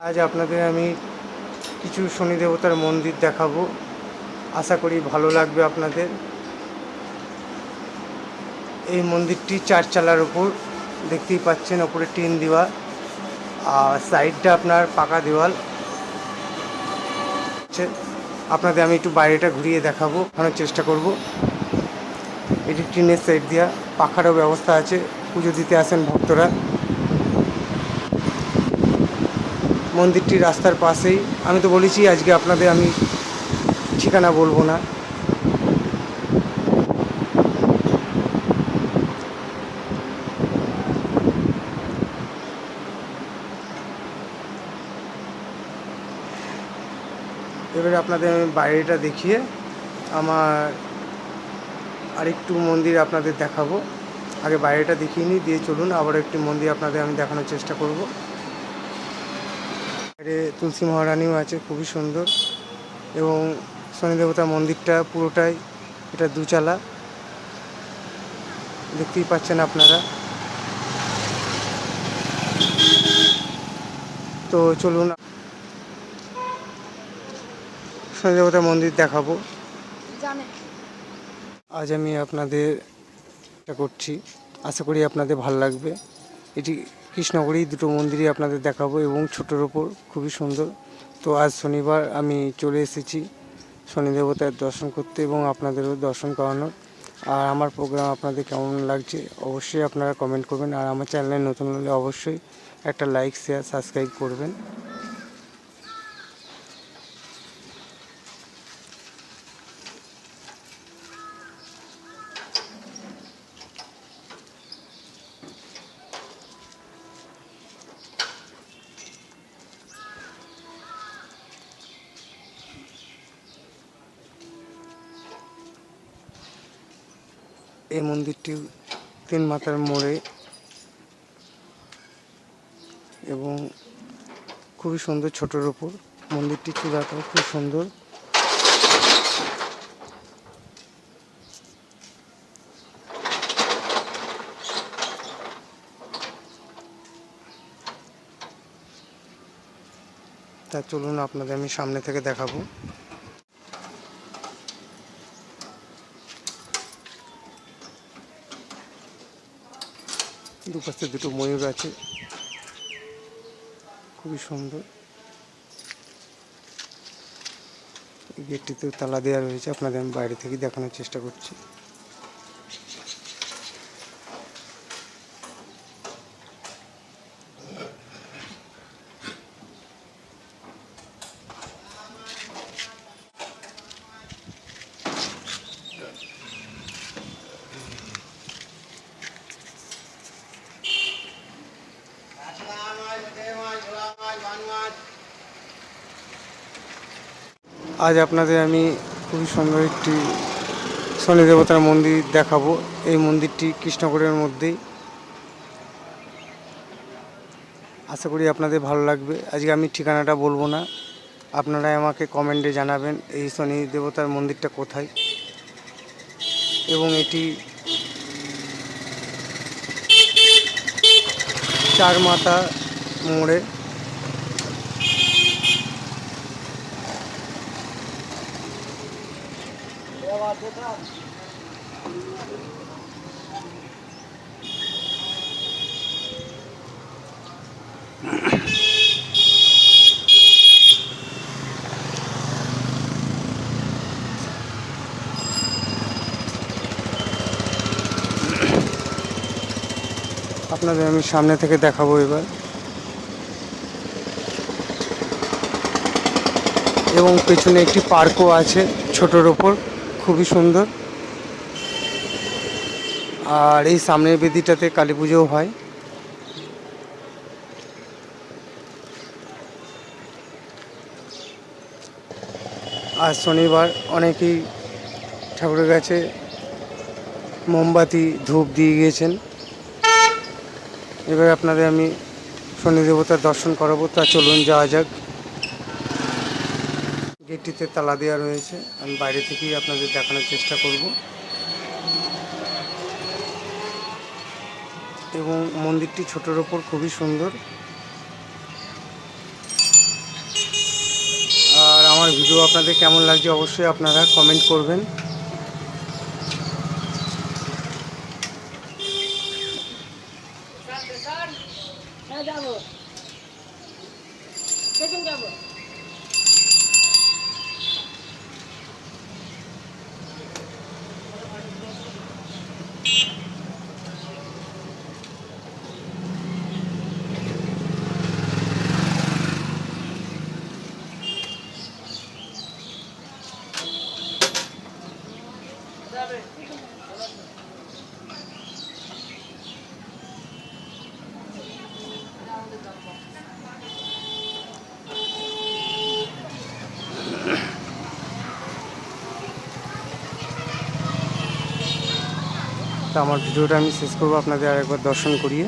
আজ আপনাদের আমি কিছু শনি দেবতার মন্দির দেখাবো। আশা করি ভালো লাগবে আপনাদের। এই মন্দিরটি চারচালার ওপর দেখতেই পাচ্ছেন, ওপরে টিন দেওয়া আর সাইডটা আপনার পাকা দেওয়াল। আপনাদের আমি একটু বাইরেটা ঘুরিয়ে দেখাবো, দেখানোর চেষ্টা করব। এটি টিনের সাইড দেওয়া, পাখারও ব্যবস্থা আছে, পুজো দিতে আসেন ভক্তরা। মন্দিরটি রাস্তার পাশেই। আমি তো বলেছি, আজকে আপনাদের আমি ঠিকানা বলব না। এবারে আপনাদের আমি বাইরেটা দেখিয়ে আমার আরেকটু মন্দির আপনাদের দেখাবো। আগে বাইরেটা দেখিয়ে নিই, দিয়ে চলুন আবার একটি মন্দির আপনাদের আমি দেখানোর চেষ্টা করব। তুলসী মহারানীও আছে খুবই সুন্দর। এবং শনি দেবতা মন্দিরটা পুরোটাই এটা দুচালা। দেখতেই পাচ্ছেন আপনারা। তো চলুন শনি দেবতা মন্দির দেখাবো। আজ আমি আপনাদের এটা করছি। আশা করি আপনাদের ভালো লাগবে। এটি কৃষ্ণগড়ি দুটো মন্দিরই আপনাদের দেখাবো এবং ছোটোর ওপর খুবই সুন্দর। তো আজ শনিবার আমি চলে এসেছি শনি দেবতার দর্শন করতে এবং আপনাদেরও দর্শন করানোর। আর আমার প্রোগ্রাম আপনাদের কেমন লাগছে অবশ্যই আপনারা কমেন্ট করবেন। আর আমার চ্যানেলে নতুন হলে অবশ্যই একটা লাইক শেয়ার সাবস্ক্রাইব করবেন। এই মন্দিরটি তিন মাথার মোড়ে এবং খুবই সুন্দর ছোটোর ওপর মন্দিরটি চূড়াটাও খুব সুন্দর। তা চলুন আপনাদের আমি সামনে থেকে দেখাবো। দুপাশে দুটো ময়ূর আছে। খুবই সুন্দর। এই গেটটিতে তালা দেওয়া রয়েছে। আপনাদের আমি বাইরে থেকে দেখানোর চেষ্টা করছি। আজ আপনাদের আমি খুবই সুন্দর একটি শনি দেবতার মন্দির দেখাবো। এই মন্দিরটি কৃষ্ণগড়ের মধ্যেই। আশা করি আপনাদের ভালো লাগবে। আজকে আমি ঠিকানাটা বলব না। আপনারা আমাকে কমেন্টে জানাবেন এই শনি দেবতার মন্দিরটা কোথায়। এবং এটি চার মাথা মোড়ে আপনাদের আমি সামনে থেকে দেখাবো এবার। এবং পেছনে একটি পার্কও আছে ছোটোর ওপর। খুবই সুন্দর। আর এই সামনের বেদিটাতে কালী পুজোও হয়। আর শনিবার অনেকেই ঠাকুরের কাছে মোমবাতি, ধূপ দিয়ে গিয়েছেন। এবার আপনাদের আমি শনি দেবতার দর্শন করাবো। তা চলুন, যাওয়া যাক। গেটটিতে তালা দেওয়া রয়েছে। আমি বাইরে থেকেই আপনাদের দেখানোর চেষ্টা করব। এবং মন্দিরটি ছোটোর ওপর খুবই সুন্দর। আর আমার ভিডিও আপনাদের কেমন লাগছে অবশ্যই আপনারা কমেন্ট করবেন। যাব। আমার ভিডিওটা আমি শেষ করব। আপনাদের আরেকবার দর্শন করিয়ে